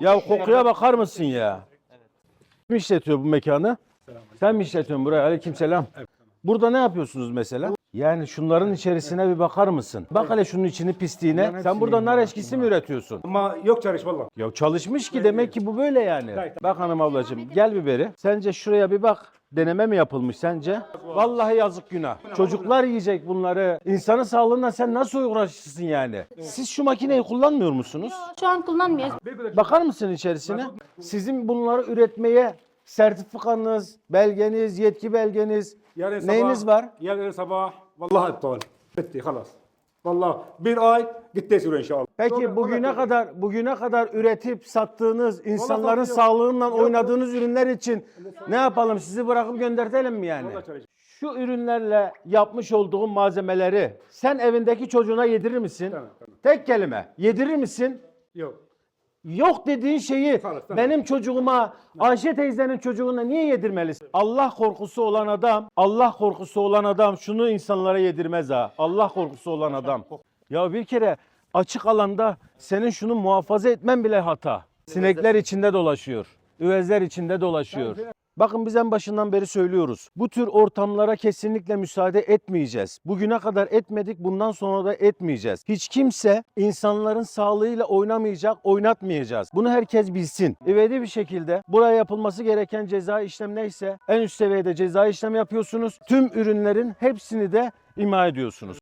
Ya kokuya bakar mısın ya? Kim işletiyor bu mekanı? Sen mi işletiyorsun buraya? Aleykümselam. Burada ne yapıyorsunuz mesela? Yani şunların içerisine bir bakar mısın? Bak hele şunun içini pisliğine. Sen burada nar eşkisi mi üretiyorsun? Ama yok çalış valla. Ya çalışmış ki demek ki bu böyle yani. Bak hanım ablacığım gel bir beri. Sence şuraya bir bak. Deneme mi yapılmış sence? Vallahi yazık günah. Çocuklar yiyecek bunları. İnsanın sağlığına sen nasıl uğraşırsın yani? Siz şu makineyi kullanmıyor musunuz? Şu an kullanmıyoruz. Bakar mısın içerisine? Sizin bunları üretmeye sertifikanız, belgeniz, yetki belgeniz, Yarın neyiniz sabah- var? Yarın sabah vallahi iptal. Bitti halas. Vallahi bir ay gitti süre inşallah. Peki Sonra- bugüne sonra- kadar bugüne kadar üretip sattığınız, insanların satıyor. sağlığıyla Yok, oynadığınız ürünler için ne yapalım? Sizi bırakıp göndertelim mi yani? Şu ürünlerle yapmış olduğun malzemeleri sen evindeki çocuğuna yedirir misin? Tamam, tamam. Tek kelime. Yedirir misin? Yok. Yok dediğin şeyi benim çocuğuma, Ayşe teyzenin çocuğuna niye yedirmelisin? Allah korkusu olan adam, Allah korkusu olan adam şunu insanlara yedirmez ha. Allah korkusu olan adam. Ya bir kere açık alanda senin şunu muhafaza etmen bile hata. Sinekler içinde dolaşıyor. Üvezler içinde dolaşıyor. Bakın biz en başından beri söylüyoruz. Bu tür ortamlara kesinlikle müsaade etmeyeceğiz. Bugüne kadar etmedik, bundan sonra da etmeyeceğiz. Hiç kimse insanların sağlığıyla oynamayacak, oynatmayacağız. Bunu herkes bilsin. İvedi bir şekilde buraya yapılması gereken ceza işlem neyse en üst seviyede ceza işlem yapıyorsunuz. Tüm ürünlerin hepsini de ima ediyorsunuz.